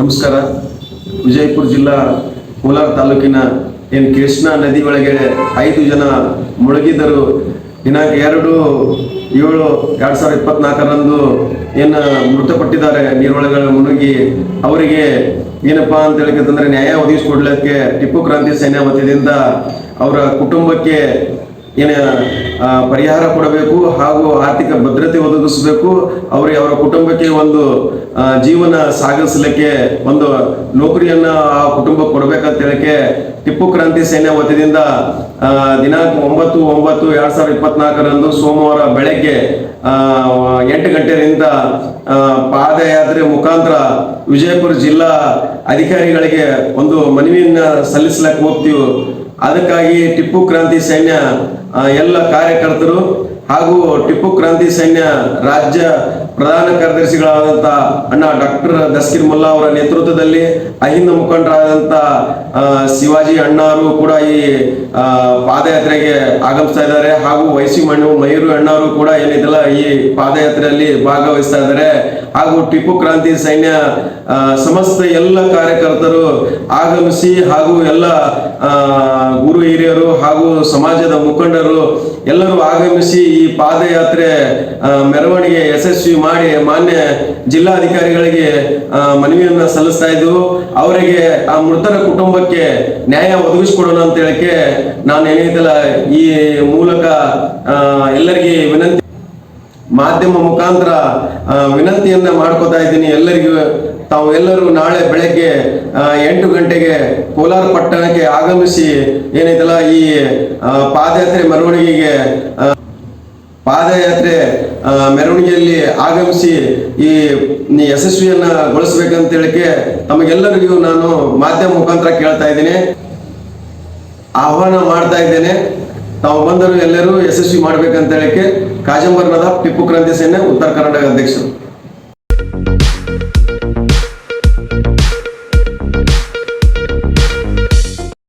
ನಮಸ್ಕಾರ. ವಿಜಯಪುರ ಜಿಲ್ಲಾ ಕೋಲಾರ ತಾಲೂಕಿನ ಏನು ಕೃಷ್ಣಾ ನದಿ ಒಳಗೆ ಐದು ಜನ ಮುಳುಗಿದರು. ದಿನಾಂಕ ಎರಡು ಏಳು ಎರಡು ಸಾವಿರದ ಇಪ್ಪತ್ನಾಲ್ಕರಂದು ಏನು ಮೃತಪಟ್ಟಿದ್ದಾರೆ ನೀರೊಳಗೆ ಮುಳುಗಿ. ಅವರಿಗೆ ಏನಪ್ಪಾ ಅಂತ ಹೇಳಿಕಂತಂದ್ರೆ ನ್ಯಾಯ ಒದಗಿಸಿಕೊಡ್ಲಿಕ್ಕೆ ಟಿಪ್ಪು ಕ್ರಾಂತಿ ಸೇನೆ ವತಿಯಿಂದ ಅವರ ಕುಟುಂಬಕ್ಕೆ ಏನ ಪರಿಹಾರ ಕೊಡಬೇಕು ಹಾಗೂ ಆರ್ಥಿಕ ಭದ್ರತೆ ಒದಗಿಸಬೇಕು, ಅವರಿಗೆ ಅವರ ಕುಟುಂಬಕ್ಕೆ ಒಂದು ಜೀವನ ಸಾಗಿಸಲಿಕ್ಕೆ ಒಂದು ನೌಕರಿಯನ್ನು ಆ ಕುಟುಂಬಕ್ಕೆ ಕೊಡಬೇಕಂತ ಹೇಳಕ್ಕೆ ಟಿಪ್ಪು ಕ್ರಾಂತಿ ಸೇನೆ ವತಿಯಿಂದ ದಿನಾಂಕ ಒಂಬತ್ತು ಒಂಬತ್ತು ಎರಡ್ ಸಾವಿರದ ಇಪ್ಪತ್ನಾಲ್ಕರಂದು ಸೋಮವಾರ ಬೆಳಗ್ಗೆ ಎಂಟು ಗಂಟೆಯಿಂದ ಪಾದಯಾತ್ರೆ ಮುಖಾಂತರ ವಿಜಯಪುರ ಜಿಲ್ಲಾ ಅಧಿಕಾರಿಗಳಿಗೆ ಒಂದು ಮನವಿಯನ್ನ ಸಲ್ಲಿಸ್ಲಕ್ಕೆ ಹೋಗ್ತೀವಿ. ಅದಕ್ಕಾಗಿ ಟಿಪ್ಪು ಕ್ರಾಂತಿ ಸೈನ್ಯ ಎಲ್ಲ ಕಾರ್ಯಕರ್ತರು ಹಾಗೂ ಟಿಪ್ಪು ಕ್ರಾಂತಿ ಸೈನ್ಯ ರಾಜ್ಯ ಪ್ರಧಾನ ಕಾರ್ಯದರ್ಶಿಗಳಾದಂಥ ಅಣ್ಣ ಡಾಕ್ಟರ್ ದಸ್ಕಿರ್ ಮುಲ್ಲಾ ಅವರ ನೇತೃತ್ವದಲ್ಲಿ ಅಹಿಂದ ಮುಖಂಡರಾದಂತ ಶಿವಾಜಿ ಅಣ್ಣಾರು ಕೂಡ ಈ ಪಾದಯಾತ್ರೆಗೆ ಆಗಮಿಸ್ತಾ ಇದ್ದಾರೆ. ಹಾಗೂ ವಯಸ್ಸಿ ಮಣ್ಣು ಮಯೂರು ಅಣ್ಣಾರು ಕೂಡ ಏನಿದೆಲ್ಲ ಈ ಪಾದಯಾತ್ರೆಯಲ್ಲಿ ಭಾಗವಹಿಸ್ತಾ ಇದ್ದಾರೆ. ಹಾಗೂ ಟಿಪ್ಪು ಕ್ರಾಂತಿ ಸೈನ್ಯ ಸಮಸ್ತ ಎಲ್ಲ ಕಾರ್ಯಕರ್ತರು ಆಗಮಿಸಿ ಹಾಗೂ ಎಲ್ಲ ಗುರು ಹಿರಿಯರು ಹಾಗೂ ಸಮಾಜದ ಮುಖಂಡರು ಎಲ್ಲರೂ ಆಗಮಿಸಿ ಪಾದಯಾತ್ರೆ ಆ, ಮೆರವಣಿಗೆ ಯಶಸ್ವಿ ಮಾಡಿ ಮಾನ್ಯ ಜಿಲ್ಲಾಧಿಕಾರಿಗಳಿಗೆ ಮನವಿಯನ್ನ ಸಲ್ಲಿಸ್ತಾ ಇದ್ದು ಅವರಿಗೆ ಆ ಮೃತರ ಕುಟುಂಬಕ್ಕೆ ನ್ಯಾಯ ಒದಗಿಸ್ಕೊಡೋಣ ಅಂತ ಹೇಳಕ್ಕೆ ನಾನು ಏನಿದೆಲ್ಲ ಈ ಮೂಲಕ ಎಲ್ಲರಿಗೆ ವಿನಂತಿ ಮಾಧ್ಯಮ ಮುಖಾಂತರ ವಿನಂತಿಯನ್ನ ಮಾಡ್ಕೋತಾ ಇದ್ದೀನಿ. ಎಲ್ಲರಿಗೂ ತಾವು ಎಲ್ಲರೂ ನಾಳೆ ಬೆಳಗ್ಗೆ ಎಂಟು ಗಂಟೆಗೆ ಕೋಲಾರ ಪಟ್ಟಣಕ್ಕೆ ಆಗಮಿಸಿ ಏನಿದೆಲ್ಲ ಈ ಪಾದಯಾತ್ರೆ ಮೆರವಣಿಗೆಗೆ ಪಾದಯಾತ್ರೆ ಮೆರವಣಿಗೆಯಲ್ಲಿ ಆಗಮಿಸಿ ಈ ಯಶಸ್ವಿಯನ್ನ ಗೊಳಿಸ್ಬೇಕಂತ ತಮಗೆಲ್ಲರಿಗೂ ನಾನು ಮಾಧ್ಯಮ ಮುಖಾಂತರ ಕೇಳ್ತಾ ಇದ್ದೀನಿ. ಆಹ್ವಾನ ಮಾಡ್ತಾ ಇದ್ದೇನೆ. ತಾವು ಬಂದರು ಎಲ್ಲರೂ ಯಶಸ್ವಿ ಮಾಡ್ಬೇಕಂತ ಹೇಳಿಕೆ ಕಾಜಂಬರ್ನದ ಟಿಪ್ಪು ಕ್ರಾಂತಿ ಸೇನೆ, ಉತ್ತರ ಕರ್ನಾಟಕ ಅಧ್ಯಕ್ಷರು.